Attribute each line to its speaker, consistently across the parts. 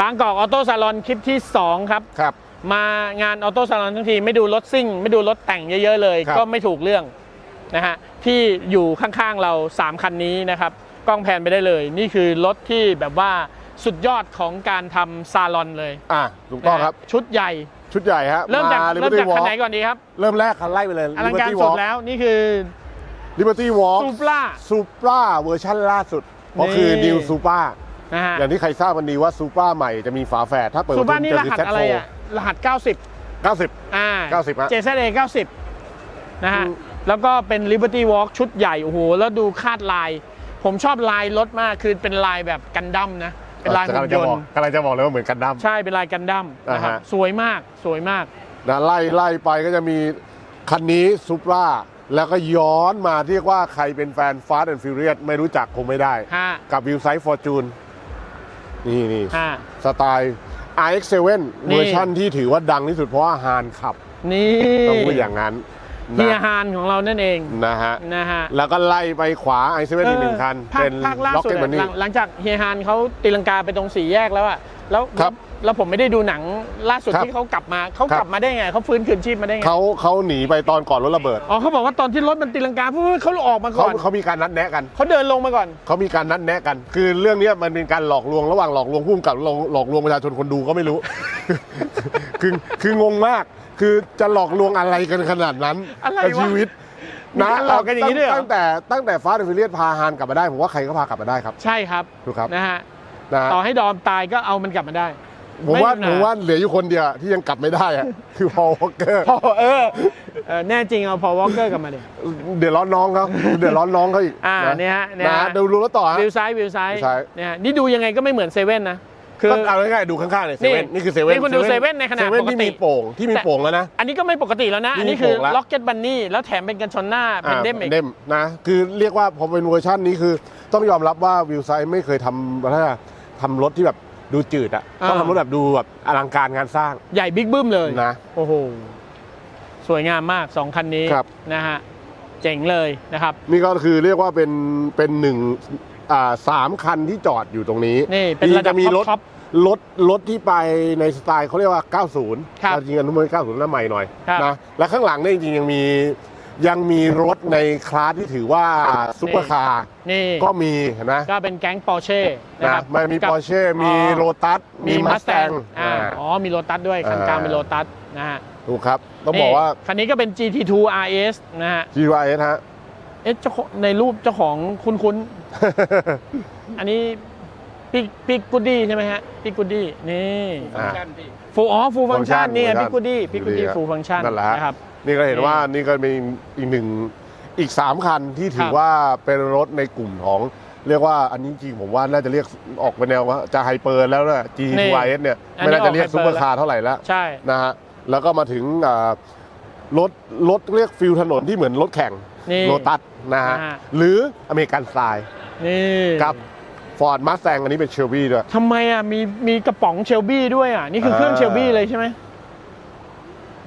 Speaker 1: บางกอกออโต้ซาลอนคลิปที่ 2 ครับ
Speaker 2: ครับ
Speaker 1: มางานออโต้ซาลอนทั้งทีไม่ดูรถซิ่ง ไม่ดูรถแต่งเยอะ ๆ เลย
Speaker 2: ครับ
Speaker 1: ก็ไม่ถูกเรื่องนะฮะที่อยู่ข้างๆเรา 3 คันนี้นะครับ กล้องแพนไปได้เลย นี่คือรถที่แบบว่าสุดยอดของการทำซาลอนเลย
Speaker 2: อะถูกต้องครับ
Speaker 1: นะฮะชุดใหญ่
Speaker 2: ชุดใหญ่ฮะ
Speaker 1: เริ่มจากาเริ่ม
Speaker 2: Liberty
Speaker 1: จากคัน
Speaker 2: Walk
Speaker 1: ไหนก่อนดีครับ
Speaker 2: เริ่มแรกคันไล่ไปเลย
Speaker 1: อลังการ
Speaker 2: Liberty
Speaker 1: สุด
Speaker 2: Walk
Speaker 1: แล้ว นี่คือ
Speaker 2: Liberty Walk
Speaker 1: ซูปรา
Speaker 2: Supra เวอร์ชันล่าสุด ก็คือ
Speaker 1: นี่
Speaker 2: New Supra
Speaker 1: นะฮะ
Speaker 2: อย่างที่ใครทราบกันดีว่า Supra ใหม่จะมีฝาแฝดถ้าเปิด
Speaker 1: ซู
Speaker 2: ประ
Speaker 1: ปรา
Speaker 2: ทุน
Speaker 1: นี่
Speaker 2: จะ
Speaker 1: ร
Speaker 2: คือ
Speaker 1: หัส
Speaker 2: Z4
Speaker 1: อะไรอะรหัส 90
Speaker 2: 90
Speaker 1: อ่า
Speaker 2: 90ฮะ
Speaker 1: JZA 90 นะฮะ
Speaker 2: อืม
Speaker 1: แล้วก็เป็น Liberty Walk ชุดใหญ่ โอ้โห แล้วดูคาดลาย ผมชอบลายรถมาก คือเป็นลายแบบกันดั้มนะ เป็นลาย
Speaker 2: กำ
Speaker 1: หุ่
Speaker 2: ลัง
Speaker 1: น
Speaker 2: จะ
Speaker 1: ยน
Speaker 2: บอก
Speaker 1: ต์
Speaker 2: กำลังจะบอกเลยว่าเหมือนกันดั้ม
Speaker 1: ใช่ เป็นลายกันดั้มนะครับ
Speaker 2: อ่าฮะ
Speaker 1: สวยมาก สวยมาก
Speaker 2: นะไล่ไล่ไปก็จะมีคันนี้ Supra แล้วก็ย้อนมาเรียกว่าใครเป็นแฟน Fast and Furious ไม่รู้จักคงไม่ได้
Speaker 1: ฮะ
Speaker 2: กับวิวไซต์ฟอร์จูน นี่นี่
Speaker 1: ฮะ
Speaker 2: สไตล์ RX7
Speaker 1: นี่
Speaker 2: เวอร์ชันที่ถือว่าดังที่สุดเพราะว่าฮานขับ
Speaker 1: นี่
Speaker 2: ต้องพูดอย่างนั้น
Speaker 1: เฮีย
Speaker 2: นะ
Speaker 1: ฮานของเรานั่นเอง
Speaker 2: นะฮะ
Speaker 1: นะฮะ
Speaker 2: แล้วก็ไล่ไปขวา i7 อีกหนึ่งคัน
Speaker 1: ภาค
Speaker 2: เป็น
Speaker 1: ภาคล่าสุด
Speaker 2: Rocket
Speaker 1: อะ
Speaker 2: Bunny
Speaker 1: หลังหลังจากเฮียฮานเขาตีลังกาไปตรงสี่แยกแล้วอะแล้ว
Speaker 2: ครับ
Speaker 1: แล้วผมไม่ได้ดูหนังล่าสุด
Speaker 2: ครับ
Speaker 1: ที่เขากลับมาเขา
Speaker 2: ครับ
Speaker 1: กลับมาได้ไงเขาฟื้นคืนชีพมาได้ไง
Speaker 2: เขาเขาหนีไปตอนก่อนรถระเบิด
Speaker 1: อ๋อเขาบอกว่าตอนที่รถมันตีลังกาปุ๊บเขาออกมา
Speaker 2: เขา
Speaker 1: ก่อน
Speaker 2: เขามีการนัดแนะกัน
Speaker 1: เขาเดินลงมาก่อน
Speaker 2: เขามีการนัดแนะกัน คือเรื่องเนี้ยมันเป็นการหลอกลวงระหว่างหลอกลวงผู้กำกับหลอกหลอกลวงประชาชนคนดูก็ไม่รู้ คือคืองงมาก คือจะหลอกลวงอะไรกันขนาดนั้น
Speaker 1: อะไร
Speaker 2: กับ
Speaker 1: วะ
Speaker 2: ชีวิต
Speaker 1: มีการหลอกกันอย่างนี้ด้วยเหรอ
Speaker 2: ตั้งแต่ตั้งแต่ฟาสต์แอนด์ฟิเลียสพาฮานกลับมาได้ ผมว่าใครก็พากลับมาได้ครับ
Speaker 1: ใช่ครับ
Speaker 2: ถูกครับ
Speaker 1: นะฮะ
Speaker 2: นะฮะ
Speaker 1: ต่อให้ดอมตายก็เอามันกลับมาได้
Speaker 2: ผมว่า
Speaker 1: ไม่
Speaker 2: ผม
Speaker 1: นะ
Speaker 2: ว่าเหลืออยู่คนเดียวที่ยังกลับไม่ได้อะคือพอวอลเกอร์
Speaker 1: พอเออเออแน่จริงเอาพอวอลเกอร์กลับมาดิ
Speaker 2: เดือดร้อนน้องเขาเดือดร้อนน้องเขาอีก
Speaker 1: อ่าเนี่ยฮะเนี่ย
Speaker 2: นะ
Speaker 1: ฮะ
Speaker 2: ดูดูแล้วต่อฮะ
Speaker 1: วิวซ้ายวิวซ้าย
Speaker 2: วิวซ้าย
Speaker 1: เนี่ยฮะนี่ดูยังไงก็ไม่เหมือนเซเว่นนะคือ
Speaker 2: ก็เอาง่ายๆดูข้างๆเนี่ยเซเว่น
Speaker 1: นี่
Speaker 2: นี่คือเซเว่น
Speaker 1: นี่คุณดูเซเว่นในขนาด
Speaker 2: เซเว่น
Speaker 1: ปกติ
Speaker 2: ที่มีโป่งที่มีโป่งแล้วนะ
Speaker 1: อันนี้ก็ไม่ปกติแล้วนะ
Speaker 2: นี่
Speaker 1: อันนี้คือ
Speaker 2: โป่งละ
Speaker 1: ล็อกเก็ตบันนี่แล้วแถมเป็นกันชนหน้าเป็นเดมอีก
Speaker 2: เดมนะคือเรียกว่าพอเป็นเวอร์ชันนี้คือต้องยอมรับว่าวิวไซด์ไม่เคยทำอะไรอะทำรถที่แบบ ดูจืดอะ
Speaker 1: อ่า
Speaker 2: ต้องทำรถแบบดูแบบอลังการงานสร้าง
Speaker 1: ใหญ่บิ๊กบึ้มเลย
Speaker 2: นะ
Speaker 1: โอ้โห สวยงามมาก 2 คันนี้
Speaker 2: ครับ
Speaker 1: นะฮะ เจ๋งเลยนะครับ
Speaker 2: นี่ก็คือเรียกว่าเป็นเป็นหนึ่งอ่าสามคันที่จอดอยู่ตรงนี้
Speaker 1: นี่เป็นระดับ
Speaker 2: จมีรถ
Speaker 1: ท็อป
Speaker 2: รถรถที่ไปในสไตล์เขาเรียกว่า 90
Speaker 1: ครับ
Speaker 2: จริงๆอันนู้นมัน90แล้วใหม่หน่อย
Speaker 1: ครับ
Speaker 2: นะและข้างหลังเนี่ยจริงๆยังมี ยังมีรถในคลาสที่ถือว่าซุปเปอร์คาร์
Speaker 1: นี่
Speaker 2: ก็มีเห็นไหม
Speaker 1: ก็เป็นแก๊งปอร์เช่นะ
Speaker 2: นะครับมันมี
Speaker 1: กับ
Speaker 2: ปอร์เช่มีโรตัส
Speaker 1: มีมัสแตง
Speaker 2: Mustang
Speaker 1: อ่า
Speaker 2: อ่า
Speaker 1: อ๋อมีโรตัสด้วยคันกลาง
Speaker 2: อ่า
Speaker 1: เป็นโรตัสนะฮะ
Speaker 2: ถูกครับ ต้องบอกว่า
Speaker 1: นี่คันนี้ก็เป็น GT2 RS นะฮะ
Speaker 2: GYS ฮะ
Speaker 1: เอ๊ะเจ้าของในรูปเจ้าของคุ้นๆอันนี้พี่พี่กูดดี้ใช่ไหมฮะพี่กูดดี้นี่
Speaker 2: อ่า
Speaker 1: ฟูอ๋อฟูฟังชัน
Speaker 2: function
Speaker 1: นี่ไง
Speaker 2: function
Speaker 1: พี่กูดดี้พี่กูดดี้
Speaker 2: ดีครับ
Speaker 1: ฟูฟังชัน
Speaker 2: นั่นแหละฮะ
Speaker 1: นะครับ
Speaker 2: นี่ก็เห็น
Speaker 1: นี่
Speaker 2: ว่านี่ก็เป็นอีกหนึ่งอีกสามคันที่ถื
Speaker 1: ค
Speaker 2: อ
Speaker 1: รับ
Speaker 2: ว่าเป็นรถในกลุ่มของ เรียกว่าอันนี้จริงๆผมว่าน่าจะเรียกออกไปแนวว่าจะไฮเปอร์แล้วนะ GTYS เนี่ย
Speaker 1: อันนี้
Speaker 2: ไม่น่าจะเรียก
Speaker 1: ออก
Speaker 2: ซุปเปอร์
Speaker 1: hyper
Speaker 2: คาร์เท่าไหร่แล้ว
Speaker 1: ใช่
Speaker 2: นะฮะแล้วก็มาถึงอ่ารถรถเรียกฟิลถนนที่เหมือนรถแข่ง
Speaker 1: นี่
Speaker 2: โลตัสนะฮะ
Speaker 1: อ่า
Speaker 2: หรืออเมริกันสไตล์
Speaker 1: นี่
Speaker 2: กับฟอร์ดมาสแ n งอันนี้เป็นเชลบี้ด้วย
Speaker 1: ทำไมอะมีมีกระป๋องเชลบี้ด้วยอะ นี่คือเครื่อง
Speaker 2: อ่า
Speaker 1: เชลบี้เลยใช่ไหม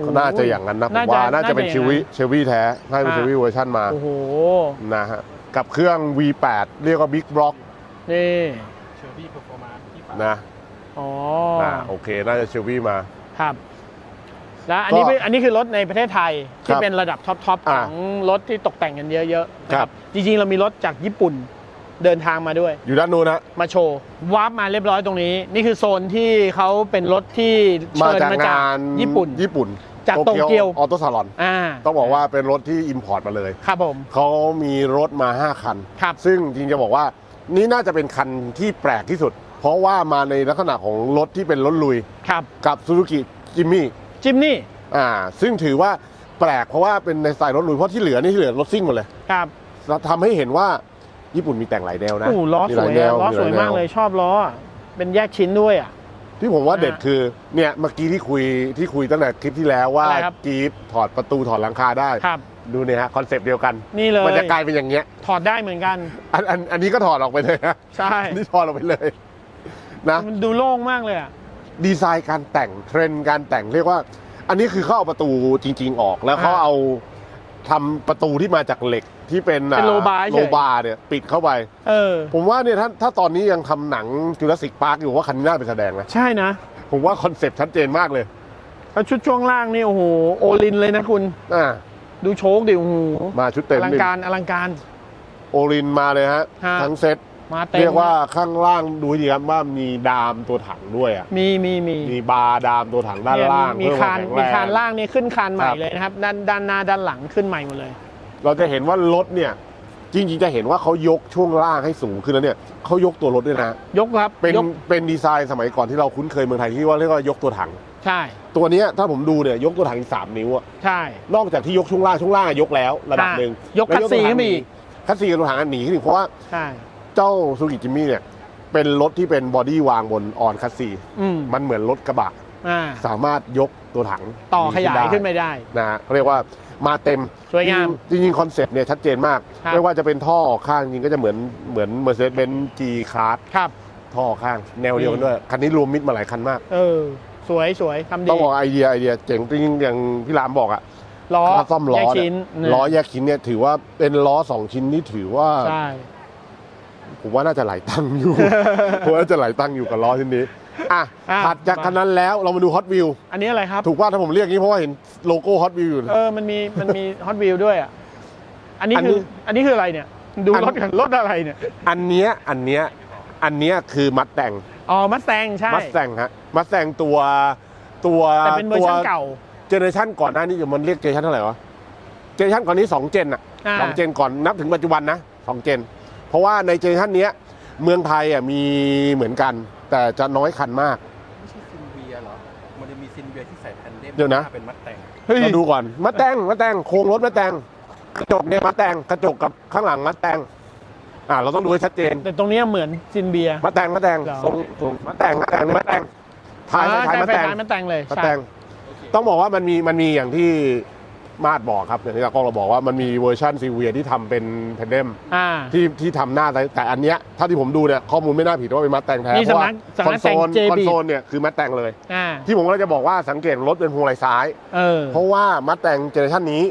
Speaker 2: ก็น่าจะอย่างนั้นนะผมว่าน่าจะเป็นเชลบี้เชลบี้แท้น่าจะเป็นเชลบี้เวอร์ชันมา
Speaker 1: โอ้โห
Speaker 2: นะฮะกับเครื่อง V8 เรียกว่า Big Block
Speaker 1: นี่
Speaker 2: นะ
Speaker 1: อ๋อ
Speaker 2: อ่าโอเคน่าจะเชลบี้มา
Speaker 1: ครับแล้วอันนี้
Speaker 2: ก็
Speaker 1: เป็นอันนี้คือรถในประเทศไทย
Speaker 2: ค
Speaker 1: ที่
Speaker 2: รับ
Speaker 1: เป็นระดับท็อปทอปข
Speaker 2: อ่า
Speaker 1: องรถที่ตกแต่งกันเยอะๆนะค
Speaker 2: ครั
Speaker 1: รับบจริงๆเรามีรถจากญี่ปุ่น เดินทางมาด้วย
Speaker 2: อยู่ด้านนู้นนะ
Speaker 1: มาโชว์วาร์ปมาเรียบร้อยตรงนี้ นี่คือโซนที่เขาเป็นรถที่
Speaker 2: มา
Speaker 1: เชิญ
Speaker 2: จาก
Speaker 1: มาจาก
Speaker 2: งาน
Speaker 1: ญี่ปุ่น
Speaker 2: ญี่ปุ่น
Speaker 1: จากโตเกียว
Speaker 2: ออโต้ซาลอน
Speaker 1: อ่า
Speaker 2: ต้องบอกว่าเป็นรถที่อิมพอร์ตมาเลย
Speaker 1: ครับผม
Speaker 2: เขามีรถมา 5 คัน
Speaker 1: ครับ
Speaker 2: ซึ่งจริงๆจะบอกว่านี่น่าจะเป็นคันที่แปลกที่สุด เพราะว่ามาในลักษณะของรถที่เป็นรถลุย
Speaker 1: ครับ
Speaker 2: กับซูซูกิจิมมี่
Speaker 1: จิมนี่
Speaker 2: อ่าซึ่งถือว่าแปลกเพราะว่าเป็นในสไตล์รถลุยเพราะที่เหลือนี่ที่เหลือรถซิ่งหมดเลย
Speaker 1: ครับ
Speaker 2: เราทำให้เห็นว่า ญี่ปุ่นมีแต่งหลายแนวนะ
Speaker 1: โอ้โหล้อ
Speaker 2: มี
Speaker 1: ส
Speaker 2: หลา
Speaker 1: วย
Speaker 2: แน
Speaker 1: อะล้อ
Speaker 2: ห
Speaker 1: สวย
Speaker 2: แน
Speaker 1: มากเลยชอบล้ออะเป็นแยกชิ้นด้วยอะ
Speaker 2: ที่ผมว่าเด็ด
Speaker 1: อ่า
Speaker 2: คือเนี่ยเมื่อกี้ที่คุยที่คุยตั้งแต่คลิปที่แล้วว่า
Speaker 1: อะไรครับ
Speaker 2: จี๊ปถอดประตูถอดหลังคาได้
Speaker 1: ครับ
Speaker 2: ดูเนี่ยฮะคอนเซปต์เดียวกัน
Speaker 1: นี่เลย
Speaker 2: มันจะกลายเป็นอย่างเงี้ย
Speaker 1: ถอดได้เหมือนกัน
Speaker 2: อันอันอันนี้ก็ถอดออกไปเลยนะ
Speaker 1: ใช่
Speaker 2: นี่ถอดออกไปเลยนะ
Speaker 1: มันดูโล่งมากเลยอะ
Speaker 2: ดีไซน์การแต่งเทรนด์การแต่งเรียกว่า อันนี้คือเขาเอาประตูจริง ๆ ออกแล้วเขา
Speaker 1: อ่า
Speaker 2: เอา ทำประตูที่มาจากเหล็กที่เป็น
Speaker 1: เป็นโลบาร์เฉย
Speaker 2: โลบาร์เนี่ยปิดเข้าไป
Speaker 1: เออ
Speaker 2: ผมว่าเนี่ยถ้าถ้าตอนนี้ยังทำหนังจูราสสิกพาร์คอยู่ว่าคันนี้น่าเป็นแสดงนะ
Speaker 1: ใช่นะ
Speaker 2: ผมว่าคอนเซ็ปต์ชัดเจนมากเลย
Speaker 1: แล้วชุดช่วงล่างนี่โอ้โหโอลินเลยนะคุณ
Speaker 2: อ่า
Speaker 1: ดูโชคดิโอ้โห
Speaker 2: มาชุด
Speaker 1: อ
Speaker 2: เต็ม
Speaker 1: ลัง
Speaker 2: นี่
Speaker 1: การอลังการ
Speaker 2: โอรินมาเลยฮะ
Speaker 1: ฮะ
Speaker 2: ทั้งเซต
Speaker 1: มาเต็ม
Speaker 2: เรียกว่าข้างล่างดูให้ดีครับว่ามีดามตัวถังด้วยอะ
Speaker 1: มีมีมี
Speaker 2: มีบาร์ดามตัวถังด้าน
Speaker 1: เนี่ย
Speaker 2: ล่าง
Speaker 1: มี
Speaker 2: เพื่อ
Speaker 1: คาน
Speaker 2: ว
Speaker 1: มี
Speaker 2: แข็งแรง
Speaker 1: คานล่างนี่ขึ้นคานใหม่
Speaker 2: ครับ
Speaker 1: เลยนะครับด้านด้านหน้าด้านหลังขึ้นใหม่หมดเลย
Speaker 2: เราจะเห็นว่ารถเนี่ยจริงๆจะเห็นว่าเขายกช่วงล่างให้สูงขึ้นแล้วเนี่ยเขายกตัวรถด้วยนะ
Speaker 1: ยกครับ
Speaker 2: เป็น
Speaker 1: ยก
Speaker 2: เป็นดีไซน์สมัยก่อนที่เราคุ้นเคยเมืองไทยที่ว่าเรียกว่ายกตัวถัง
Speaker 1: ใช่
Speaker 2: ตัวเนี้ยถ้าผมดูเนี่ยยกตัวถังอีกสามนิ้วอะ
Speaker 1: ใช่
Speaker 2: นอกจากที่ยกช่วงล่างช่วงล่างอะยกแล้ว ระดับหนึ่ง
Speaker 1: ยกคัสซีขึ้นมาอีก
Speaker 2: คัสซีกับตัวถังอันหนีขึ้นอีกเพราะว่า
Speaker 1: ใช่
Speaker 2: เจ้าซูกิจิมมี่เนี่ย เป็นรถที่เป็นบอดี้วางบนออนคัสซี
Speaker 1: อืม
Speaker 2: มันเหมือนรถกระบะ
Speaker 1: อ่า
Speaker 2: สามารถยกตัวถัง
Speaker 1: ต่อขยาย
Speaker 2: ด้
Speaker 1: ขึ้นไปได้
Speaker 2: นะฮะเขาเรียกว่ามาเต็ม
Speaker 1: สวยงาม
Speaker 2: จริงๆจริงๆคอนเซ็ปต์เนี่ยชัดเจนมาก
Speaker 1: ครับ
Speaker 2: ไม่ว่าจะเป็นท่อออกข้างจริงก็จะเหมือนเหมือน Mercedes-Benz G Class
Speaker 1: ครับ
Speaker 2: ท่อออกข้างแนวเดียวกันด้วย คันนี้รวมมิดมาหลายคันมาก
Speaker 1: เออ สวยสวยทำดี
Speaker 2: ต้องบอกไอเดียไอเดียเจ๋งจริงๆอย่างพี่รามบอกอะ
Speaker 1: ล้อ
Speaker 2: ค่าซ่อมล้อ
Speaker 1: แยก
Speaker 2: เนี่
Speaker 1: ชิ้
Speaker 2: ย
Speaker 1: น
Speaker 2: ล้อแยกชิ้นเนี่ยถือว่าเป็นล้อสองชิ้นนี่ถือว่า
Speaker 1: ใช่
Speaker 2: ผมว่าน่าจะหลายตังค์อยู่ ผมว่าน่าจะหลายตังค์อยู่กับล้อชิ้นนี้อะ
Speaker 1: อะ
Speaker 2: ถัดจากคันนั้นแล้วเรามาดูฮอตวิว
Speaker 1: อันนี้อะไรครับ
Speaker 2: ถูกว่าถ้าผมเรียกอย่างนี้เพราะว่าเห็นโลโก้ฮอตวิวอยู่
Speaker 1: เออ มันมี มันมีฮอตวิวด้วยอะ อันนี้
Speaker 2: อันนี้
Speaker 1: คือ อันนี้คืออะไรเนี่ย ดู
Speaker 2: อัน
Speaker 1: รถกันรถอะไรเนี่ย
Speaker 2: อันเนี้ยอันเนี้ยอันเนี้ยคือมัดแต่ง
Speaker 1: อ๋อ มัสแตงใช่
Speaker 2: มัสแตงฮะมัสแตงตัวตัว
Speaker 1: แต่เป็นเวอร์ชันเก่า
Speaker 2: เจเนอเรชันก่อนหน้านี้มันเรียกเจเนอเรชันเท่าไหร่วะเจเนอเรชันก่อนนี้สองเจนอะ
Speaker 1: อ่า
Speaker 2: สองเจนก่อนนับถึงปัจจุบันนะสองเจนเพ ราะว่าในเจเนอเรชันเนี้ยเมืองไทยอะมีเหมือนกัน แต่จะน้อยคันมาก
Speaker 3: ไม่ใช่ซินเวียเหรอ มันจะมีซินเวียที่ใส่แผ่นเดม
Speaker 2: เดี๋ยวนะ
Speaker 3: หาเป็นมัดแต่ง
Speaker 1: เฮ้ย
Speaker 2: เราดูก่อนมัดแตงมัดแตงโครงรถมัดแตงกระจกเนี่ยมัดแตงกระจกกับข้างหลังมัดแตงอ่าเราต้องดูให้ชัดเจน
Speaker 1: แต่ตรงเนี้ยเหมือนซินเบีย
Speaker 2: มัดแตงมัดแตง
Speaker 1: เหรอ
Speaker 2: ทรงทรงมัดแตงมัดแตงมัดแตงท้าย
Speaker 1: อ่
Speaker 2: ท้ายมัด
Speaker 1: ใช่
Speaker 2: แตง
Speaker 1: ไฟฟ้ามัดแตงเลย
Speaker 2: มัด
Speaker 1: ใช่
Speaker 2: แตงต้องบอกว่ามันมีมันมีอย่างที่ มาดบอกครับอย่างที่ตากล้องเราบอกว่ามันมีเวอร์ชันซีเวียที่ทำเป็นแพนเดม
Speaker 1: อ่า
Speaker 2: ที่ที่ทำหน้าแต่แต่อันเนี้ยถ้าที่ผมดูเนี่ยข้อมูลไม่น่าผิดว่าเป็นมัดแต่งแท้
Speaker 1: นี่
Speaker 2: เพราะว่า
Speaker 1: สำนัก
Speaker 2: คอนโซล
Speaker 1: สำนักแต่ง JB
Speaker 2: คอนโซลเนี่ยคือมัดแต่งเลย
Speaker 1: อ่า
Speaker 2: ที่ผมก็จะบอกว่าสังเกตรถเป็นพวงมาลัยซ้าย
Speaker 1: เออ
Speaker 2: เพราะว่ามัดแต่งเจเนอเรชันนี้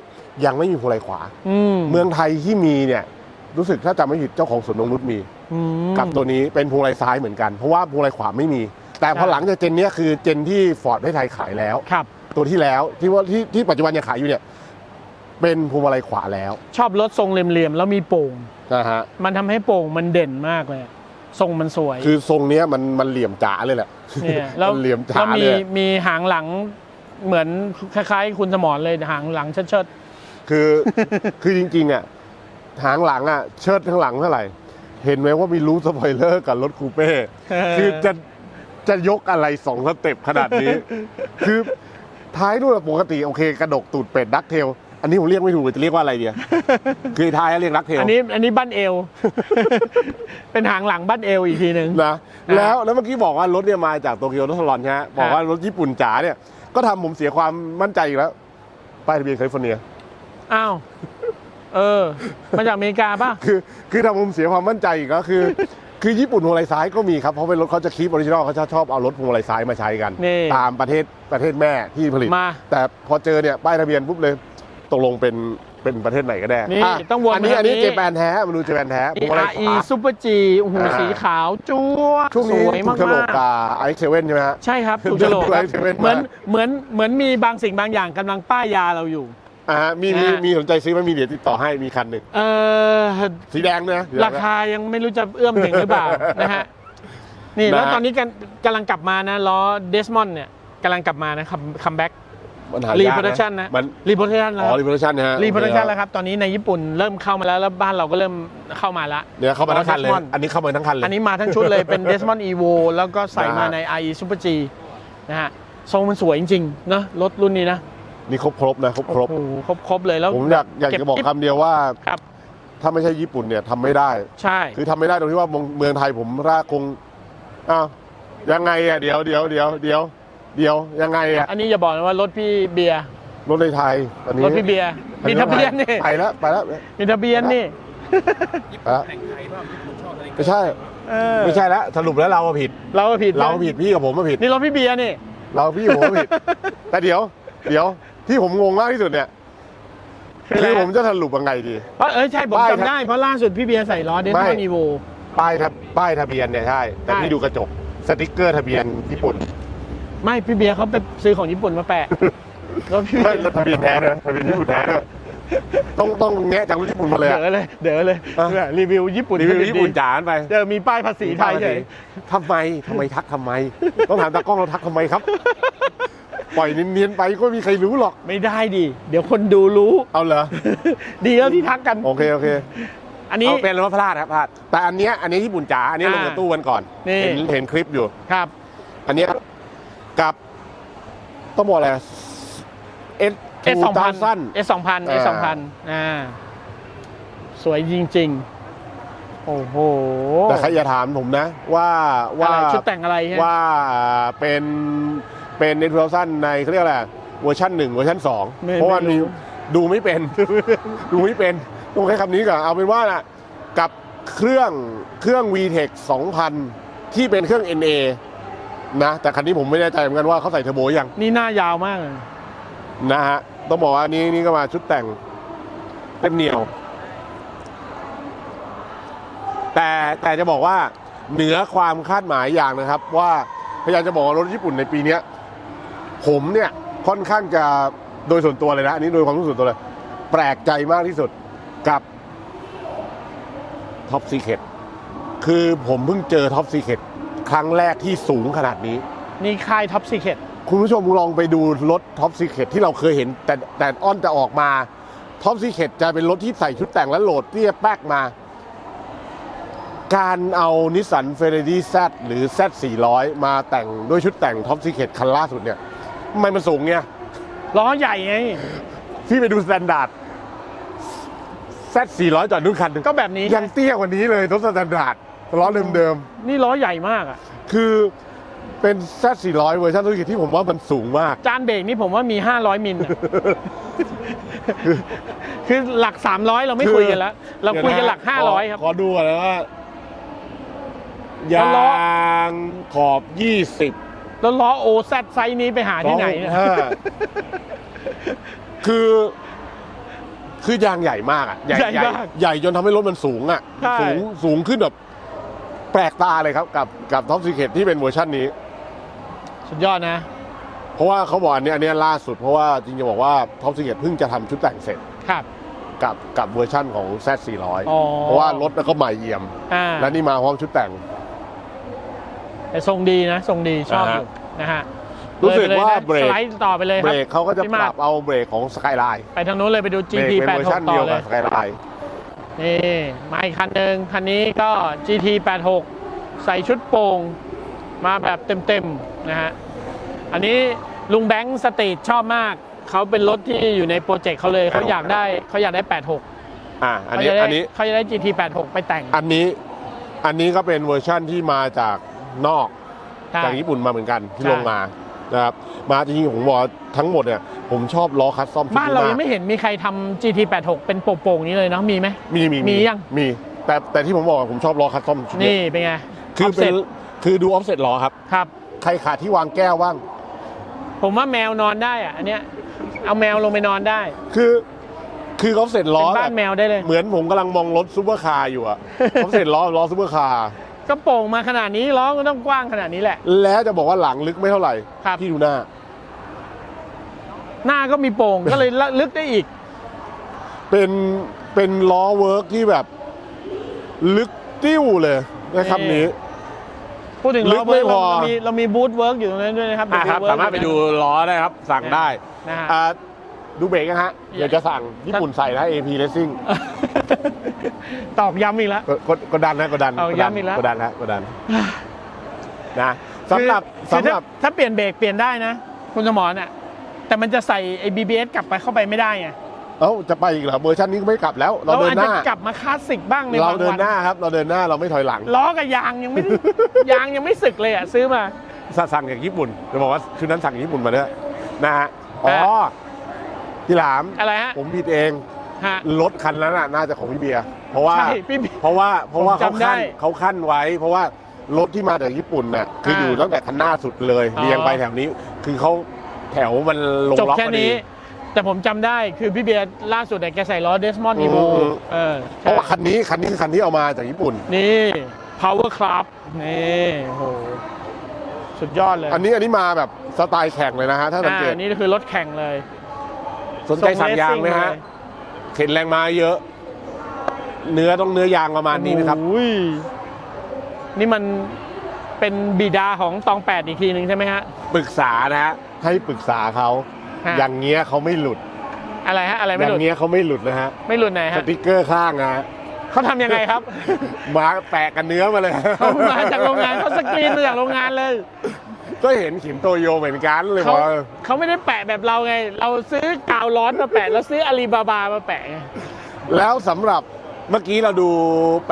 Speaker 2: ยังไม่มีพวงมาลัยขวา
Speaker 1: อืม
Speaker 2: เมืองไทยที่มีเนี่ยรู้สึกถ้าจำไม่ผิดเจ้าของสวนนงนุชมี
Speaker 1: อืม
Speaker 2: กับตัวนี้เป็นพวงมาลัยซ้ายเหมือนกัน เพราะว่าพวงมาลัยขวาไม่มี แต่พอ
Speaker 1: ใช่
Speaker 2: หลังจากเจนเนี้ยคือเจนที่ฟอร์ดให้ไทยขายแล้ว
Speaker 1: ครับ
Speaker 2: ตัวที่แล้วที่ว่าที่ที่ปัจจุบันยังขายอยู่เนี่ยเป็นพวงมาลัยขวาแล้ว
Speaker 1: ชอบรถทรงเหลี่ยมๆแล้วมีโป่ง
Speaker 2: นะฮะ
Speaker 1: มันทำให้โป่งมันเด่นมากเลยทรงมันสวย
Speaker 2: คือทรงเนี้ยมันมันเหลี่ยมจ๋าเลยแหละ
Speaker 1: เนี่ยแล้ว
Speaker 2: มันเหลี่ยมจ๋า
Speaker 1: แล้วมี
Speaker 2: เลย
Speaker 1: มีหางหลังเหมือนคล้ายๆ คุณสมรเลยหางหลังเชิด
Speaker 2: คือ คือจริงๆอะหางหลังอะเชิดข้างหลังเท่าไหร่ เห็นไหมว่ามีรูทสปอยเลอร์กับรถคูเป้
Speaker 1: ๆ
Speaker 2: คือจะจะยกอะไรสองสเต็ปขนาดนี้ คือ ท้ายนู่นนะปกติโอเคกระดกตูดเป็ดดักเทลอันนี้ผมเรียกไม่ถูกเลยจะเรียกว่าอะไรเดียคือท้ายเรียกดักเทล
Speaker 1: อันนี้อันนี้บ้านเอว เป็นหางหลังบ้านเอวอีกทีหนึ่ง
Speaker 2: นะแล้วแล้วเมื่อกี้บอกว่ารถเนี่ยมาจากโตเกียวรถสลอนใช่ไหมบอกว่ารถญี่ปุ่นจ๋าเนี่ยก็ทำผมเสียความมั่นใจอีกแล้วป้ายทะเบียนแคลิฟอร์เนีย
Speaker 1: อ้าวเออ มาจากอเมริกาป่ะ
Speaker 2: คือ คือทำผมเสียความมั่นใจอีกก็คือ คือญี่ปุ่นพวงมาลัยซ้ายก็มีครับเพราะเป็นรถเขาจะคีปออริจินอลเขาจะชอบเอารถพวงมาลัยซ้ายมาใช้กัน
Speaker 1: นี่
Speaker 2: ตามประเทศประเทศแม่ที่ผลิต
Speaker 1: มา
Speaker 2: แต่พอเจอเนี่ยป้ายทะเบียนปุ๊บเลยตกลงเป็นเป็นประเทศไหนก็ได้
Speaker 1: นี่ะต้องวน
Speaker 2: อันนี้
Speaker 1: มาทาง
Speaker 2: อันนี้
Speaker 1: นี้
Speaker 2: เจแปนแท้มาดูเจแปนแท้พวงมาลัยข
Speaker 1: ERE
Speaker 2: วา
Speaker 1: Super G โอ้โห
Speaker 2: อ่า
Speaker 1: สีขาวจ้ว
Speaker 2: ช่วง
Speaker 1: ส
Speaker 2: นี้
Speaker 1: วย
Speaker 2: ถู
Speaker 1: มากก
Speaker 2: ฉลก
Speaker 1: ๆ
Speaker 2: กับไอเซเว่นใช่ไหมฮะ
Speaker 1: ใช่ครับถูกโฉลกครับ
Speaker 2: เดินไป
Speaker 1: เหมือน
Speaker 2: มา
Speaker 1: เหมือนเหมือนมีบางสิ่งบางอย่างกำลังป้ายยาเราอยู่
Speaker 2: อ่าฮะมีมี
Speaker 1: อ่ามี
Speaker 2: มีสนใจซื้อไหมมีเดี๋ยวติดต่อให้มีคันหนึ่ง
Speaker 1: เออ
Speaker 2: สีแดงด้วยนะ
Speaker 1: ราคายังไม่รู้จะเอื้อมถึงหรือเปล่า นะฮะนี่แล้ว
Speaker 2: นะฮะ
Speaker 1: ตอนนี้กันกำลังกลับมานะล้อเดสมอนเนี่ยกำลังกลับมานะคัมคัมแบ็ก
Speaker 2: มันหา
Speaker 1: รี
Speaker 2: ยาก
Speaker 1: โปรดักชันนะ
Speaker 2: มัน
Speaker 1: รีโปรดักชันแล้
Speaker 2: อ๋
Speaker 1: ว
Speaker 2: อรีโปรดักชันนะฮะ
Speaker 1: รีโปรดักชันแล้วครับตอนนี้ในญี่ปุ่นเริ่มเข้ามาแล้วแล้วบ้านเราก็เริ่มเข้ามาละ
Speaker 2: เดี๋ยวเข้ามาทั้งคันเลย
Speaker 1: Desmond
Speaker 2: อันนี้เข้ามาทั้งคันเลย
Speaker 1: อันนี้มาทั้งชุดเลยเป็น Desmond Evo แล้วก็ใส่มา
Speaker 2: นะฮะ
Speaker 1: ใน IE Super G นะฮะทรงมันสวยจริงๆนะรถรุ่นนี้นะ
Speaker 2: นี่ครบครบนะครบครบ
Speaker 1: โอ้โหครบครบเลยแล้ว
Speaker 2: ผมอยากอยาก
Speaker 1: เก็บ
Speaker 2: จะบอก
Speaker 1: กิ๊บ
Speaker 2: คำเดียวว่า
Speaker 1: ครับ
Speaker 2: ถ้าไม่ใช่ญี่ปุ่นเนี่ยทำไม่ได้
Speaker 1: ใช่
Speaker 2: คือทำไม่ได้ตรงที่ว่าเมืองเมืองไทยผมร่าคงอ้าวยังไงอะเดี๋ยวเดี๋ยวเดี๋ยวเดี๋ยวเดี๋ยวยังไงอะ
Speaker 1: อันนี้อย่าบอกนะว่ารถพี่เบียร์
Speaker 2: รถในไทยอันนี้
Speaker 1: รถพี่เบียร์มีทะเบียนนี่
Speaker 2: ไปแล้วไปแล้ว
Speaker 1: มีทะเบียนนี่
Speaker 2: ไปแล้ว
Speaker 3: แต่งไทยว่าญี่ปุ่นชอบอะไร
Speaker 2: ไม่ใช่
Speaker 1: เออ
Speaker 2: ไม่ใช่แล้วสรุปแล้วเราอะผิด
Speaker 1: เราก็ผิด
Speaker 2: เราผิดพี่กับผมมาผิด
Speaker 1: นี่รถพี่เบียร์นี่
Speaker 2: เราพี่กับผมมาผิดแต่เดี๋ยว เดี๋ยวที่ผมงงมากที่สุดเนี่ยคือผมจะสรุปยังไงดี
Speaker 1: เพราะเออใช่ผม
Speaker 2: ป้าย
Speaker 1: จำได้เพราะล่าสุดพี่เบียร์ใส่ล้อเดน
Speaker 2: ไม่
Speaker 1: ทอนอีโว
Speaker 2: ป้ายทะป้ายทะเบียนเนี่ยใช่แต่
Speaker 1: ใช่
Speaker 2: ที่ดูกระจกสติกเกอร์ทะเบียนญี่ปุ่น
Speaker 1: ไม่พี่เบียร์เขาไปซื้อของญี่ปุ่นมาแปะแล้วพี่
Speaker 2: ไม่แล้วทะเบียนแท้เลยทะเบียนญี่ปุ่นแท้เลยต้องต้องแงะจากรถญี่ปุ่นมาเลย
Speaker 1: เด๋
Speaker 2: อะ
Speaker 1: อเลยเด๋อเลย
Speaker 2: อะ
Speaker 1: เนี่ยรีวิวญี่ปุ่น
Speaker 2: รีวิวญี่ปุ่นจ๋าไป
Speaker 1: เจอมีป้ายภาษีไทยเฉย
Speaker 2: ทำไมทำไมทักทำไม ต้องถามตากล้องเราทักทำไมครับ ปล่อยเนียนๆไปก็ไม่มีใครรู้หรอก
Speaker 1: ไม่ได้ดิ เดี๋ยวคนดูรู้
Speaker 2: เอาเหรอ
Speaker 1: ดีแล้วที่ทักกัน
Speaker 2: โอเคโอเค
Speaker 1: อันนี้
Speaker 2: เอาเป็นรถพลาดครับพลาด แต่อันเนี้ยอันนี้ญี่ปุ่นจ๋า อันนี้ลง
Speaker 1: อ่า
Speaker 2: จากตู้วันก่อน
Speaker 1: นี่
Speaker 2: เห็นเห็นคลิปอยู่
Speaker 1: ครับ
Speaker 2: อันเนี้ยกับ ต้องบอกอะไรเอส
Speaker 1: S สองพัน
Speaker 2: สั้น
Speaker 1: S สองพัน S สองพันอ่า สวยจริงๆ โอ้โห
Speaker 2: แต่ใครอย่าถามผมนะ ว่าว่า
Speaker 1: อะไรชุดแต่งอะไรฮะ
Speaker 2: ว่าเป็น เป็นเอสสั้นในเขาเรียกอะไรเวอร์ชันหนึ่งเวอร์ชันสอง
Speaker 1: ไม่
Speaker 2: เพราะว่า
Speaker 1: ไม่รู้
Speaker 2: มีดูไม่เป็น ดูไม่เป็นต้องใช้คำนี้ก่อนเอาเป็นว่าน่ะกับเครื่องเครื่อง VTEC 2000 ที่เป็นเครื่อง NA นะ แต่คันนี้ผมไม่แน่ใจเหมือนกันว่าเขาใส่เทอร์โบยัง
Speaker 1: นี่หน้ายาวมากเลย
Speaker 2: นะฮะ ต้องบอกว่าอันนี้นี่ก็มาชุดแต่งเต็มเหนียว แต่แต่จะบอกว่าเหนือความคาดหมายอย่างนะครับ ว่าพยายามจะบอกว่ารถญี่ปุ่นในปีเนี้ย ผมเนี่ยค่อนข้างจะโดยส่วนตัวเลยนะอันนี้โดยความรู้สึกส่วนตัวเลย แปลกใจมากที่สุดกับท็อปซีเค t คือผมเพิ่งเจอท็อปซีเค t ครั้งแรกที่สูงขนาดนี้
Speaker 1: นี่ค่ายท็อปซีเค t
Speaker 2: คุณผู้ชมลองไปดูรถท็อปซีเค t ที่เราเคยเห็น แต่แต่อ้อนจะออกมาท็อปซีเค t จะเป็นรถที่ใส่ชุดแต่งและโหลดเตี้ยแป๊กมา การเอานิสสันเฟรดี้แซหรือ Z 400 มาแต่งด้วยชุดแต่งท็อปซีเค t คันล่าสุดเนี่ย ทำไมมันสูงเนี่ย
Speaker 1: ล้อใหญ่ไง
Speaker 2: พี่ไปดูสแตนดาร์ด Z 400จอดนู่นคันหนึง
Speaker 1: ก็แบบนี้
Speaker 2: ยังเตี้ยกว่านี้เลยรถสแตนดาร์ดล้อเดิม
Speaker 1: นี่ล้อใหญ่มากอะ
Speaker 2: ๆคือเป็น Z 400เวอร์ชันธุรกิจที่ผมว่ามันสูงมาก
Speaker 1: จานเบรกนี่ผมว่ามี 500 มิลอะคือหลัก 300 เราไม่คุยกันแล้ว เราคุยกันหลัก 500 ครับ
Speaker 2: ขอดูก่อนนะว่าย
Speaker 1: แล้วล้อา
Speaker 2: งขอบ 20
Speaker 1: แล้วล้อโอแซไซส์นี้ไปหาที่ไหนเนี่ย
Speaker 2: 265คือ คือยางใหญ่มากอะใหญ่
Speaker 1: ใหญ่
Speaker 2: ใหญ่
Speaker 1: มาก
Speaker 2: ใหญ่จนทำให้รถมันสูงอะ
Speaker 1: ใช่
Speaker 2: สูงสูงขึ้นแบบแปลกตาเลยครับ กับกับท็อปซีเคทที่เป็นเวอร์ชันนี้
Speaker 1: สุดยอดนะ
Speaker 2: เพราะว่าเขาบอกอันเนี้ยอันเนี้ยล่าสุดเพราะว่าจริงจะบอกว่าท็อปซีเคทเพิ่งจะทำชุดแต่งเสร็จ
Speaker 1: ครับ
Speaker 2: กับกับเวอร์ชั่นของ Z 400
Speaker 1: อ๋อ
Speaker 2: เพราะว่ารถมันก็ใหม่เอี่ยม
Speaker 1: อ่า
Speaker 2: และนี่มาพร้อมชุดแต่ง
Speaker 1: แต่ทรงดีนะ ทรงดีชอบ
Speaker 2: อ่า
Speaker 1: อ
Speaker 2: ฮะ
Speaker 1: ยู่นะฮะ
Speaker 2: รู้สึกว่า
Speaker 1: ลยไป
Speaker 2: เบร
Speaker 1: ลยนะ
Speaker 2: ก
Speaker 1: สไลด์ต่อไปเลยค
Speaker 2: เบ
Speaker 1: รั
Speaker 2: รกเขาก็จะ
Speaker 1: พี่
Speaker 2: ป
Speaker 1: มา
Speaker 2: รับเอาเบรกของสกายไลน์
Speaker 1: ไปทางนู้นเลยไปดู
Speaker 2: เบรก
Speaker 1: GT
Speaker 2: เป็นเวอร์ชัน
Speaker 1: 86ต่
Speaker 2: เดีย
Speaker 1: อ
Speaker 2: ว
Speaker 1: เล
Speaker 2: กับ
Speaker 1: ย
Speaker 2: สกายไลน์
Speaker 1: นี่มาอีกคันหนึ่งคันนี้ก็ GT 86ใส่ชุดโป่งมาแบบเต็มๆนะฮะอันนี้ลุงแบงค์สตรีทชอบมาก เขาเป็นรถที่อยู่ในโปรเจกต์เขาเลยเขาอยากได้เขาอยากได้ 86
Speaker 2: อะอัน
Speaker 1: เขา
Speaker 2: นี้
Speaker 1: จะได้
Speaker 2: อันนี้
Speaker 1: เขาจะได้ GT 86ไปแต่ง
Speaker 2: อันนี้อันนี้ก็เป็นเวอร์ชั่นที่มาจาก นอก
Speaker 1: ใช่
Speaker 2: จากญี่ปุ่นมาเหมือนกันที่
Speaker 1: ใช่
Speaker 2: ลงมานะครับมาจริงๆผมบอกว่าทั้งหมดเนี่ยผมชอบล้อคัสตอมชุด
Speaker 1: บ้านเรา
Speaker 2: ม
Speaker 1: ยังไม่เห็นมีใครทำ GT 86 เป็นโป่งๆนี้เลยเนาะมีไหม
Speaker 2: มีมี
Speaker 1: มียัง
Speaker 2: มีแต่แต่ที่ผมบอกว่าผมชอบล้อคัสตอมชุด
Speaker 1: นี่
Speaker 2: เนี้
Speaker 1: เป็นไง
Speaker 2: คือเป็น
Speaker 1: offset
Speaker 2: คือดูออฟเซ็ตล้อครับ
Speaker 1: ครับ
Speaker 2: ใครขาดที่วางแก้วบ้าง
Speaker 1: ผมว่าแมวนอนได้อะอันเนี้ยเอาแมวลงไปนอนได้
Speaker 2: คือคือออฟเซ็ตล้
Speaker 1: เป็
Speaker 2: อน
Speaker 1: บ้านแมวได้เลย
Speaker 2: เหมือนผมกำลังมองรถซูเปอร์คาร์อยู่อะออฟเซ็ตล้อล้อซูเปอร์คาร์
Speaker 1: ก็โป่งมาขนาดนี้ล้อก็ต้องกว้างขนาดนี้แหละ
Speaker 2: แล้วจะบอกว่าหลังลึกไม่เท่าไหร่
Speaker 1: ครับ
Speaker 2: ที่ดูหน้า
Speaker 1: หน้าก็มีโป่ง ก็เลยลึกได้อีก
Speaker 2: เป็นเป็นล้อเวิร์กที่แบบ ลึกติ้วเลยนะครับ
Speaker 1: นี่
Speaker 2: นี้
Speaker 1: พูดถึง
Speaker 2: ลึ
Speaker 1: ล้อก
Speaker 2: ไม่
Speaker 1: เวิร์ก
Speaker 2: พอ
Speaker 1: เรามีเรามีบูธเวิร์กอยู่ตรงนั้นด้วยนะครับ
Speaker 2: อะครับ
Speaker 1: เวิ
Speaker 2: สามารถไปดูล้อได้ครับ สั่งได้
Speaker 1: นะฮะ
Speaker 2: อ่าดูเบรกนะฮะ เดี๋ยวจะสั่งญี่ปุ่นใส่นะ AP Racing
Speaker 1: ตอกย้ำอีกแล้ว
Speaker 2: กดกดกดดันนะกดดัน
Speaker 1: เอา
Speaker 2: กดดั
Speaker 1: ย้ำอีกแล้ว
Speaker 2: กดดันฮะกดดันนะสำหรับ
Speaker 1: คือ
Speaker 2: สำหรับ
Speaker 1: ถ้าถ้าเปลี่ยนเบรกเปลี่ยนได้นะ คุณสมรอะแต่มันจะใส่ไอ้ BBS กลับไปเข้าไปไม่ได้ไง
Speaker 2: เอ้าจะไปอีกเหรอเวอร์ชันนี้ก็ไม่กลับแล้ว เรา
Speaker 1: เรา
Speaker 2: เดิน
Speaker 1: อาจ
Speaker 2: ห
Speaker 1: จะ
Speaker 2: น้า
Speaker 1: กลับมาคลาสสิกบ้างใน
Speaker 2: เรา
Speaker 1: บาง
Speaker 2: เดิน
Speaker 1: วัน
Speaker 2: หน้าครับ เราเดินหน้าเราไม่ถอยหลัง
Speaker 1: ล้อกับยางยังไม่ได้ ยางยังไม่สึกเลยอะซื้อมา
Speaker 2: สสั่งจากญี่ปุ่นจะบอกว่าชุดนั้นสั่งจากญี่ปุ่นมาด้วยนะฮะอ๋อ
Speaker 1: ฮะ
Speaker 2: พี่หลาม
Speaker 1: อะไรฮะ
Speaker 2: ผมผิดเอง
Speaker 1: ฮะ
Speaker 2: รถคันนั้นน่ะน่าจะของพี่เบียร์ เพราะว่า
Speaker 1: ใช่พี่เบียร์
Speaker 2: เพราะว่าเพราะว่า
Speaker 1: ผม
Speaker 2: เขา
Speaker 1: จำได้
Speaker 2: ขั้นเขาขั้นไว้ เพราะว่ารถที่มาจากญี่ปุ่นน่ะคืออยู่
Speaker 1: อ่า
Speaker 2: ตั้งแต่คันหน้าสุดเลย
Speaker 1: อ๋อ
Speaker 2: เรียงไปแถวนี้ คือเขาแถวมันลง
Speaker 1: จบ
Speaker 2: ล็อก
Speaker 1: แค่
Speaker 2: พอดี
Speaker 1: นี้ แต่ผมจำได้คือพี่เบียร์ล่าสุดเนี่ยแกใส่ล้อเดสมอนด์อีโว
Speaker 2: อืม
Speaker 1: เออ
Speaker 2: เพ
Speaker 1: ใช่
Speaker 2: ราะว่าคันนี้คันนี้คือคันที่เอามาจากญี่ปุ่น
Speaker 1: นี่ power club นี่โหสุดยอดเลย
Speaker 2: อันนี้อันนี้มาแบบสไตล์แข่งเลยนะฮะถ้าสัง
Speaker 1: อ่า
Speaker 2: เกต
Speaker 1: นี่คือรถแข่งเลย
Speaker 2: สนใจสั่งยางไหมฮะ
Speaker 1: เลย
Speaker 2: เข็นแรงมาเยอะ เนื้อต้องเนื้อยางประมาณนี้ไหมครับ
Speaker 1: โอ้ยนี่มันเป็นบิดาของตองแปดอีกทีหนึ่งใช่ไหมฮะ
Speaker 2: ปรึกษานะฮะให้ปรึกษาเขา
Speaker 1: ฮะ
Speaker 2: อย่างเงี้ยเขาไม่หลุด
Speaker 1: อะไรฮะอะไร
Speaker 2: อ
Speaker 1: ไม่ห
Speaker 2: ย่า
Speaker 1: ลุด
Speaker 2: งเงี้ยเขาไม่หลุดนะฮะ
Speaker 1: ไม่หลุดไหน
Speaker 2: ส
Speaker 1: ฮะ
Speaker 2: ติกเกอร์ข้างนะฮะ
Speaker 1: เขาทำยังไงครับ
Speaker 2: มาแปะกันเนื้อมาเลย
Speaker 1: เขามาจากโรงงานเขาสกรีนมาจากโรงงานเลย
Speaker 2: ก็เห็นขิมโตโยเหมือนกันเลย
Speaker 1: เขา
Speaker 2: ว่า
Speaker 1: เขาไม่ได้แปะแบบเราไง เราซื้อกาวร้อนมาแปะ แล้วซื้ออาลีบาบามาแปะไง
Speaker 2: แล้วสำหรับ เมื่อกี้เราดู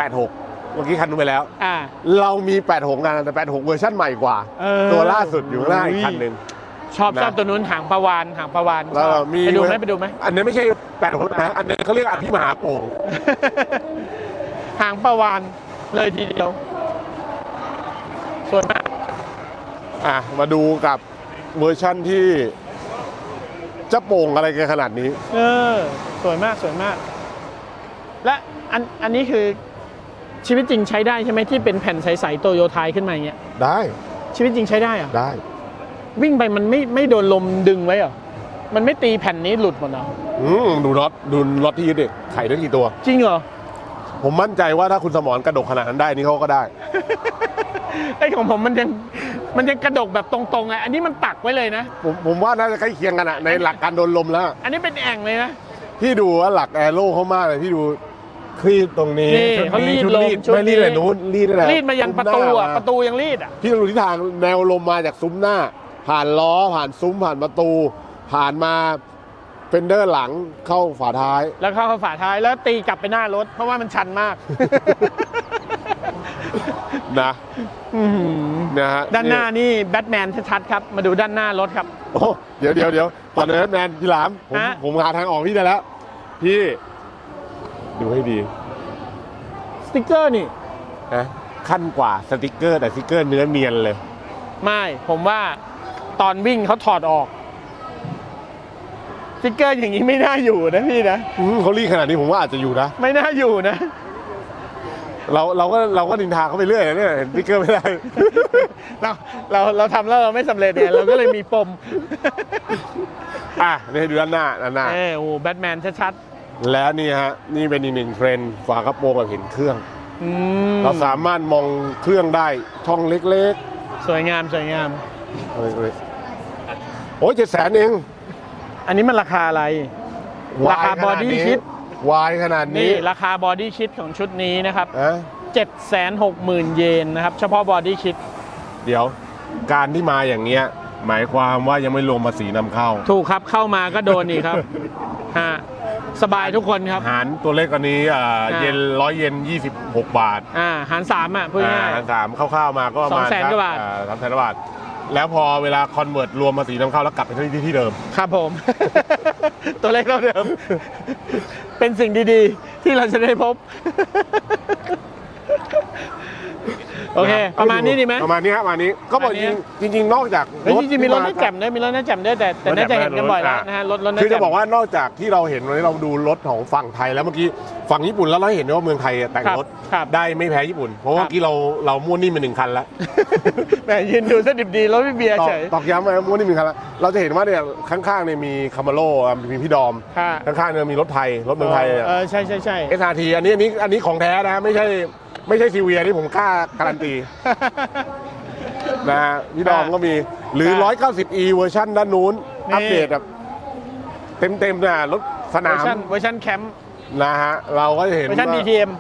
Speaker 2: 86 เมื่อกี้คันนู้นไปแล้ว
Speaker 1: อ่า
Speaker 2: เรามี 86งานแต่ 86 เวอร์ชันใหม่กว่า
Speaker 1: เออ
Speaker 2: ตัวล่าสุดอยู่ข้างหน้าอีกคันหนึ่ง
Speaker 1: ชอบ
Speaker 2: นะ
Speaker 1: ชอบตัวนู้นหางปลาวานหางปลาวานช
Speaker 2: แล้ว
Speaker 1: อบ
Speaker 2: มี
Speaker 1: ไปดูไหมไปดูไหม
Speaker 2: อันนี้ไม่ใช่ 86 นะ อันนี้เขาเรียกอภิมหาโป่ง
Speaker 1: หางปลาวานเลยทีเดียวส่วนมาก
Speaker 2: อะ มาดูกับเวอร์ชั่นที่ จะโป่งอะไรกันขนาดนี้
Speaker 1: เออ สวยมากสวยมาก และอันอันนี้คือชีวิตจริงใช้ได้ใช่ไหมที่เป็นแผ่นใสๆโตโยไทยขึ้นมาอย่างเงี้ย
Speaker 2: ได้
Speaker 1: ชีวิตจริงใช้ได้เหรอ
Speaker 2: ได้
Speaker 1: วิ่งไปมันไม่ไม่โดนลมดึงไว้เหรอมันไม่ตีแผ่นนี้หลุดหมดเหรอ
Speaker 2: อืมดูรถดูรถที่ยึดเด็กไข่ได้กี่ตัว
Speaker 1: จริงเหรอ
Speaker 2: ผมมั่นใจว่าถ้าคุณสมรกระดกขนาดนั้นได้นี่เขาก็ได้
Speaker 1: ไอ้ของผมมันยังมันยังกระดกแบบตรงๆไงอันนี้มันปักไว้เลยนะ
Speaker 2: ผมผมว่าน่าจะใกล้เคียงกันอะในหลักการโดนลมแล้ว
Speaker 1: อันนี้เป็นแอ่งเลยนะ
Speaker 2: พี่ดูว่าหลักแอโร่เขามากเลยพี่ดู คลีดตรงนี้
Speaker 1: นี่
Speaker 2: ชุด
Speaker 1: เขารี
Speaker 2: นี้
Speaker 1: ด
Speaker 2: ชุด
Speaker 1: ลม
Speaker 2: รีด
Speaker 1: ชุด
Speaker 2: ไม่รีด
Speaker 1: นี้
Speaker 2: เลยนู้นรีดอะไร
Speaker 1: รีดมายันประตูอะ ประตูยังรีดอะ
Speaker 2: พี่ดูทิศทางแนวลมมาจากซุ้มหน้า ผ่านล้อผ่านซุ้มผ่านประตู ผ่านมาเฟนเดอร์หลังเข้าฝาท้าย
Speaker 1: แล้วเข้าฝาท้ายแล้วตีกลับไปหน้ารถ เพราะว่ามันชันมาก
Speaker 2: นะ
Speaker 1: อื้อหือ
Speaker 2: นะฮะ
Speaker 1: ด้านหน้านี่แบทแมนชัดๆครับ มาดูด้านหน้ารถครับ
Speaker 2: โอ้เดี๋ยวเดี๋ยวเดี๋ยวตอนนั้นแมนพี่หลามผม
Speaker 1: ฮะ
Speaker 2: ผมหาทางออกพี่ได้แล้ว พี่ ดูให้ดี
Speaker 1: สติกเกอร์นี่
Speaker 2: นะขั้นกว่าสติกเกอร์ แต่สติกเกอร์เนื้อเนียนเลย
Speaker 1: ไม่ผมว่าตอนวิ่งเขาถอดออกสติกเกอร์อย่างนี้ไม่น่าอยู่นะพี่นะ
Speaker 2: อืมเขารีดขนาดนี้ผมว่าอาจจะอยู่นะ
Speaker 1: ไม่น่าอยู่นะ
Speaker 2: เราเราก็เราก็นินทาเขาไปเรื่อยนะเนี่ยเห็นสติกเกอร์ไม่ได้
Speaker 1: เราเราเราทำแล้วเราไม่สำเร็จเนี่ยเราก็เลยมีปม
Speaker 2: อะนี่ให้ดูด้านหน้าด้านหน้า
Speaker 1: เออโอ้แบทแมนชัด
Speaker 2: แล้วนี่ฮะนี่เป็นอีกหนึ่งเทรนด์ฝากระโปรงแบบเห็นเครื่อง
Speaker 1: ๆอืม
Speaker 2: เราสามารถมองเครื่องได้ช่องเล็ก
Speaker 1: สวยงามสวยงาม
Speaker 2: ๆเล็กๆโอ้ยเจ็ดแสนเอง
Speaker 1: อันนี้มันราคาอะไร ราคา
Speaker 2: วายขนด
Speaker 1: body
Speaker 2: นี้
Speaker 1: kit
Speaker 2: วายขนาด
Speaker 1: นี่
Speaker 2: นี้
Speaker 1: ราคาบอดี้คิดของชุดนี้นะครับ
Speaker 2: อะ
Speaker 1: 760,000 เยนนะครับ เฉพาะบอดี้คิด
Speaker 2: เดี๋ยวการที่มาอย่างเงี้ย หมายความว่ายังไม่รวมภาษีนำเข้า
Speaker 1: ถูกครับเข้ามาก็โดนอีกครับ ฮะ สบายทุกคนครับ
Speaker 2: หารตัวเลขอันนี้อ่า
Speaker 1: อ่า
Speaker 2: เยนร้อยเยนยี่สิบหกบาท
Speaker 1: อ่าหารสามอะพูดง่าย
Speaker 2: อ่าสามคร่าวๆมาก็ประมาณ
Speaker 1: สองแสนกว่าบาท
Speaker 2: สามแสนกว่าบาท แล้วพอเวลาคอนเวิร์ตรวมภาษีนำเข้าแล้วกลับไปที่ที่เดิม
Speaker 1: ครับผม ตัวเลขเท่าเดิม เป็นสิ่งดีๆ ที่เราจะได้พบ โอเค
Speaker 2: นะ
Speaker 1: ประมาณนี้ดีไหม
Speaker 2: ประมาณนี้ฮะประมาณนี้ก็บอก
Speaker 1: ประมาณนี้
Speaker 2: จริงจริงๆนอกจาก
Speaker 1: เฮ้ยจริงๆมีรถ
Speaker 2: ที่
Speaker 1: น่าแจ่มด้วยมีรถน่าแจ่มด้วยแต่แต่น่าจะเห็นกันบ่อยแล้วนะฮะรถรถน่า
Speaker 2: คือ
Speaker 1: แจ่
Speaker 2: จะ
Speaker 1: ม
Speaker 2: บอกว่านอกจากที่เราเห็นวันนี้เราดูรถของฝั่งไทยแล้วเมื่อกี้ฝั่งญี่ปุ่นแล้วเราเห็นว่าเมืองไทยแต่ง
Speaker 1: ครับ
Speaker 2: รถ
Speaker 1: ครับ
Speaker 2: ได้ไม่แพ้ญี่ปุ่น เพราะว่า
Speaker 1: ครับ
Speaker 2: เมื่อกี้เราเราม้วนนิ่มเป็นหนึ่งคันแล้ว
Speaker 1: แหมยืนดูสดิบดีรถพี่เบียร์
Speaker 2: ตอก
Speaker 1: เฉย
Speaker 2: ตอกย้ำไปม้วนนิ่มหนึ่งคันแล้วเราจะเห็นว่าเนี่ยข้างๆเนี่ยมีคาร์มาโลมีพี่ดอม
Speaker 1: ค่ะ
Speaker 2: ข้างๆเนี่ยมีรถไทยรถเมืองไทย
Speaker 1: เออใช่ใช่ใช่
Speaker 2: เอสอาร์ทีอันนี้อันนี้อันนี้ของแท้นะไม่ใช่ ไม่ใช่ซีเวียที่ผมกล้าการันตี นะฮะพี่ดอมก็มี หรือ
Speaker 1: ครับ
Speaker 2: 190e เวอร์ชันด้านนู้น
Speaker 1: นี่
Speaker 2: อัปเดตแบบเต็มๆนะรถส
Speaker 1: เวอ
Speaker 2: นา
Speaker 1: ร์
Speaker 2: ม
Speaker 1: ชันเวอร์ชันแคมป์
Speaker 2: นะฮะเราก็จะเห็น
Speaker 1: เวอร์ชัน
Speaker 2: ว่า
Speaker 1: DTM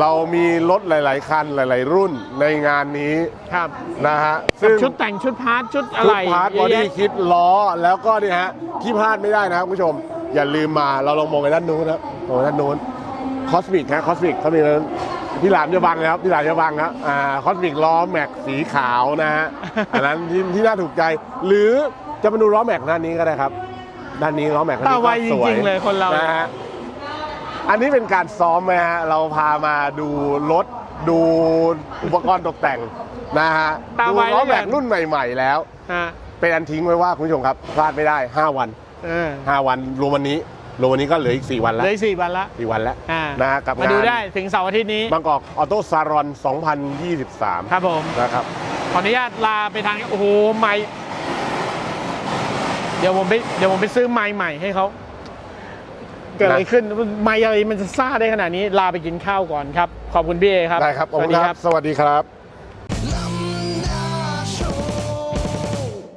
Speaker 2: เรามีรถหลาย ๆ คันหลาย ๆ รุ่นในงานนี้
Speaker 1: ครับ
Speaker 2: นะฮะ
Speaker 1: กั
Speaker 2: ซึ่
Speaker 1: บ
Speaker 2: ง
Speaker 1: ชุดแต่งชุดพาร์ทชุดอะ
Speaker 2: ชุ
Speaker 1: ไร
Speaker 2: ดพาร์ท
Speaker 1: เย
Speaker 2: บอ
Speaker 1: อะ
Speaker 2: ดี้
Speaker 1: แยะ
Speaker 2: คิดล้อแล้วก็นี่ฮะ ที่พลาดไม่ได้นะครับคุณผู้ชม อย่าลืมมาเราลองมองไปด้านนู้นนะครับมองไปด้านนู้นคอสมิกฮะคอสมิกเขามีนั้น พี่หลามจะบังนะครับพี่หลามจะบังครับอ่าคอสมิกล้อแม็กสีขาวนะฮะอันนั้นที่ที่น่าถูกใจ หรือจะมาดูล้อแม็กด้านนี้ก็ได้ครับ ด้านนี้ล้อแม็กด้าน
Speaker 1: ตา
Speaker 2: นี้
Speaker 1: ไว
Speaker 2: ก็
Speaker 1: จ
Speaker 2: สวย
Speaker 1: ริงๆเลยคนเรา
Speaker 2: นะฮะอันนี้เป็นการซ้อมไหมฮะเราพามาดูรถดูอุปกรณ์ตกแต่งนะฮะ
Speaker 1: ตา
Speaker 2: ดู
Speaker 1: ไว
Speaker 2: ล้อ
Speaker 1: แล้วกัน
Speaker 2: แม็กรุ่นใหม่ ๆ แล้ว
Speaker 1: ฮะ
Speaker 2: เป็นอันทิ้งไว้ว่าคุณผู้ชมครับพลาดไม่ได้ 5 วัน
Speaker 1: เออ
Speaker 2: 5 วันรวมวันนี้ รวมวันนี้ก็เหลืออีก 4 วัน
Speaker 1: เห
Speaker 2: แล้ว
Speaker 1: ลยสี่วันละ
Speaker 2: 4วันแล้ว
Speaker 1: อ่า
Speaker 2: นะฮะกับ
Speaker 1: มาดู
Speaker 2: งาน
Speaker 1: ได้ถึงเสาร์อาทิตย์นี้
Speaker 2: บางกอกออโต้ซารอน 2023
Speaker 1: ครับผม
Speaker 2: นะครับ
Speaker 1: ขออนุญาตลาไปทางโอ้โหไม้เดี๋ยวผมไปเดี๋ยวผมไปซื้อไม้ใหม่ให้เขาเกิดอะไรขึ้นไม้อะไรมันจะซ่าได้ขนาดนี้ลาไปกินข้าวก่อนครับ ขอบคุณพี่เอครับ
Speaker 2: ได้ครับขอบ
Speaker 1: สวั
Speaker 2: คุ
Speaker 1: ส
Speaker 2: ณ
Speaker 1: ดี
Speaker 2: ครับ สวัสดีครับ